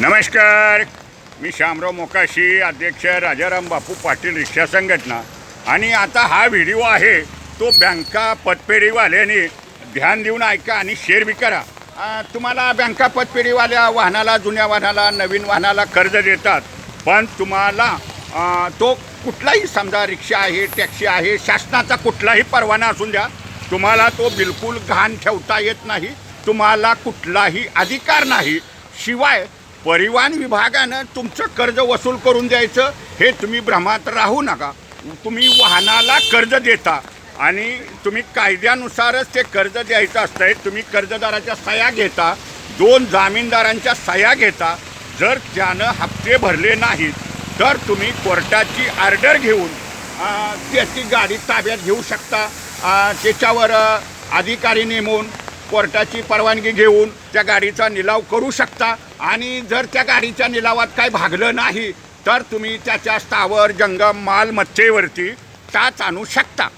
नमस्कार. मी श्यामराव मोकाशी अध्यक्ष राजाराम बापू पाटील रिक्षा संघटना. आणि आता हा व्हिडिओ आहे तो बँका पतपेढीवाल्याने ध्यान देऊन ऐका आणि शेअर बी करा. तुम्हाला बँका पतपेढीवाल्या वाहनाला जुन्या वाहनाला नवीन वाहनाला कर्ज देतात. पण तुम्हाला तो कुठलाही समजा रिक्षा आहे टॅक्सी आहे शासनाचा कुठलाही परवाना असून द्या तुम्हाला तो बिलकुल घाण ठेवता येत नाही. तुम्हाला कुठलाही अधिकार नाही. शिवाय परिवहन विभागानं तुमचं कर्ज वसूल करून द्यायचं हे तुम्ही भ्रमात राहू नका. तुम्ही वाहनाला कर्ज देता आणि तुम्ही कायद्यानुसारच ते कर्ज द्यायचं असतंय तुम्ही कर्जदाराच्या सह्या घेता दोन जामीनदारांच्या सह्या घेता. जर त्यानं हप्ते भरले नाहीत तर तुम्ही कोर्टाची ऑर्डर घेऊन त्याची गाडी ताब्यात घेऊ शकता. त्याच्यावर अधिकारी नेमून कोर्टाची परवानगी घेऊन त्या गाडीचा निलाव करू शकता. आणि जर त्या गाडीच्या निलावात काय भागलं नाही तर तुम्ही त्याच्या स्थावर जंगम मालमत्तेवरती टाच आणू शकता.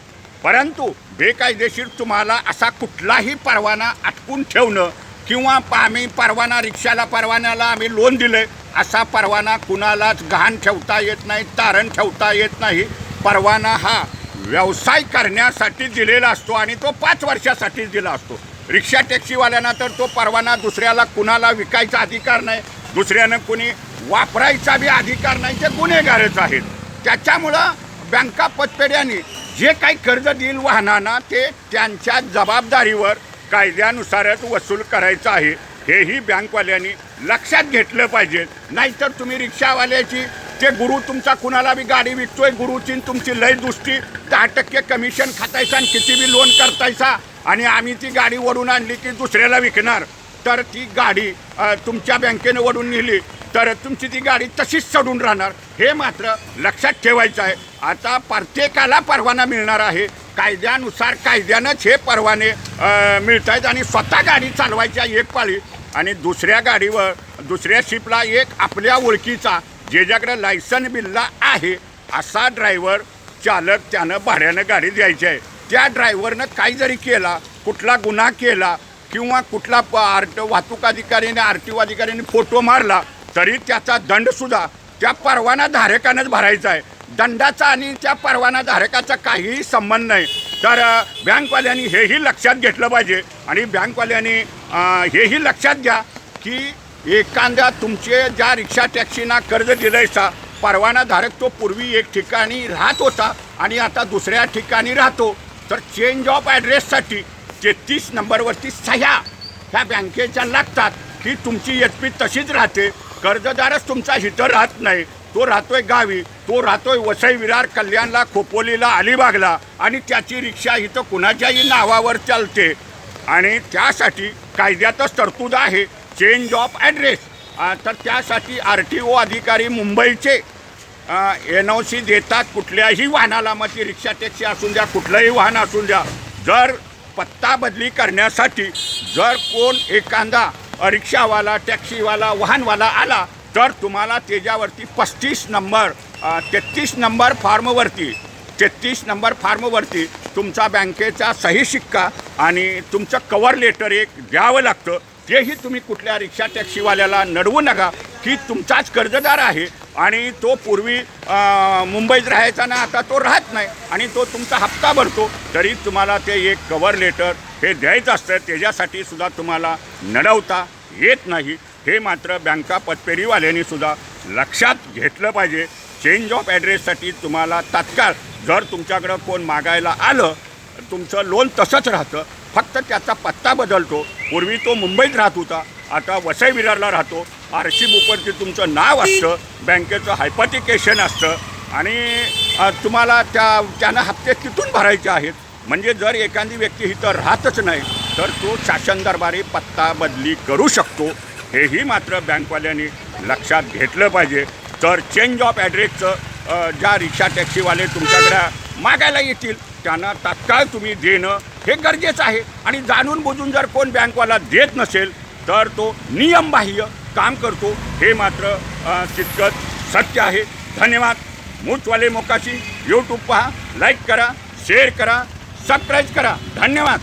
परंतु बेकायदेशीर तुम्हाला असा कुठलाही परवाना अटकून ठेवणं किंवा प- आम्ही परवाना रिक्षाला परवान्याला आम्ही लोन दिले असा परवाना कुणालाच गहाण ठेवता येत नाही तारण ठेवता येत नाही. परवाना हा व्यवसाय करण्यासाठी दिलेला असतो आणि तो पाच वर्षासाठीच दिला असतो. रिक्षा टॅक्सीवाल्यांना तर तो परवाना दुसऱ्याला कुणाला विकायचा अधिकार नाही दुसऱ्यानं कुणी वापरायचा बी अधिकार नाही ते गुन्हेगारच आहेत. त्याच्यामुळं बँका पतपेढ्यांनी जे काही कर्ज देईल वाहनांना ते त्यांच्या जबाबदारीवर कायद्यानुसारच वसूल करायचं आहे. हेही बँकवाल्यांनी लक्षात घेतलं पाहिजे. नाहीतर तुम्ही रिक्षावाल्याची ते गुरु तुमचा कुणाला बी गाडी विकतोय गुरुची तुमची लय दुसरी दहा टक्के कमिशन खातायचा आणि किती बी लोन करतायचा आणि आम्ही ती गाडी वडून आणली की दुसऱ्याला विकणार. तर ती गाडी तुमच्या बँकेनं वडून नेली. तर तुमची ती गाडी तशीच चढून राहणार. हे मात्र लक्षात ठेवायचं आहे. आता प्रत्येकाला परवाना मिळणार आहे. कायद्यानुसार कायद्यानंच हे परवाने मिळत आहेत आणि स्वतः गाडी चालवायच्या एक पाळी. आणि दुसऱ्या गाडीवर दुसऱ्या शिपला एक आपल्या ओळखीचा ज्याच्याकडे लायसन बिल्ला आहे असा ड्रायव्हर चालक त्यानं भाड्यानं गाडी द्यायची आहे. त्या ड्रायव्हरनं काही जरी केला कुठला गुन्हा केला किंवा कुठला प आर ट वाहतूक अधिकाऱ्याने आर टी ओ अधिकाऱ्याने फोटो मारला तरी त्याचा दंडसुद्धा त्या परवाना धारकानंच भरायचा आहे. दंडाचा आणि त्या परवाना धारकाचा काहीही संबंध नाही. तर बँकवाल्यांनी हेही लक्षात घेतलं पाहिजे आणि बँकवाल्यांनी हेही लक्षात घ्या की एखाद्या तुमचे ज्या रिक्षा टॅक्सीना कर्ज दिलायचा परवाना धारक तो पूर्वी एक ठिकाणी राहत होता आणि आता दुसऱ्या ठिकाणी राहतो. तर चेंज ऑफ ॲड्रेससाठी तेहतीस नंबरवरती सह्या ह्या बँकेच्या लागतात की तुमची एच पी तशीच राहते. कर्जदारच तुमचा हिथं राहत नाही. तो राहतोय गावी तो राहतोय वसई विरार कल्याणला खोपोलीला अलिबागला आणि त्याची रिक्षा इथं कुणाच्याही नावावर चालते. आणि त्यासाठी कायद्यातच तरतूद आहे. चेंज ऑफ ॲड्रेस तर त्यासाठी आर टी ओ अधिकारी मुंबईचे एन ओ सी देतात कुठल्याही वाहनाला. मग ती रिक्षा टॅक्सी असून द्या कुठलंही वाहन असून द्या. जर पत्ता बदली करण्यासाठी जर कोण एखादा रिक्षावाला टॅक्सीवाला वाहनवाला आला तर तुम्हाला त्याच्यावरती पस्तीस नंबर तेहतीस नंबर फॉर्मवरती तेहतीस नंबर फॉर्मवरती तुमचा बँकेचा सही शिक्का आणि तुमचं कवर लेटर एक द्यावं लागतं. तेही तुम्ही कुठल्या रिक्षा टॅक्सीवाल्याला नडवू नका. की तुमचाच कर्जदार आहे. आणि तो पूर्वी मुंबईत राहायचा ना आता तो राहत नाही. आणि तो तुमचा हप्ता भरतो. तरी तुम्हाला ते एक कवर लेटर हे द्यायचं असतं. त्याच्यासाठी सुद्धा तुम्हाला नडवता येत नाही. हे मात्र बँका पतपेरीवाल्यांनी सुद्धा लक्षात घेतलं पाहिजे. चेंज ऑफ ॲड्रेससाठी तुम्हाला तात्काळ जर तुमच्याकडं कोण मागायला आलं तुमचं लोन तसंच राहतं. फक्त त्याचा पत्ता बदलतो. पूर्वी तो मुंबईत राहत होता. आता वसई विरारला राहतो. आर सी बुकवरती तुमचं नाव असतं बँकेचं हायपॉटिकेशन असतं आणि तुम्हाला त्या त्यानं हप्ते तिथून भरायचे आहेत. म्हणजे जर एखादी व्यक्ती इथं राहतच नाही तर तो शासन दरबारी पत्ता बदली करू शकतो. हेही मात्र बँकवाल्यांनी लक्षात घेतलं पाहिजे. तर चेंज ऑफ ॲड्रेसचं ज्या रिक्षा टॅक्सीवाले तुमच्याकडे मागायला येतील त्यांना तात्काळ तुम्ही देणं हे गरजेचं आहे. आणि जाणून बुजून जर कोण बँकवाला देत नसेल तर तो नियमबाह्य काम करतो हे मात्र तितकंच सत्य आहे. धन्यवाद. मूचवाले मोकाशी. यूट्यूब पहा. लाईक करा. शेअर करा. सबस्क्राईब करा. धन्यवाद.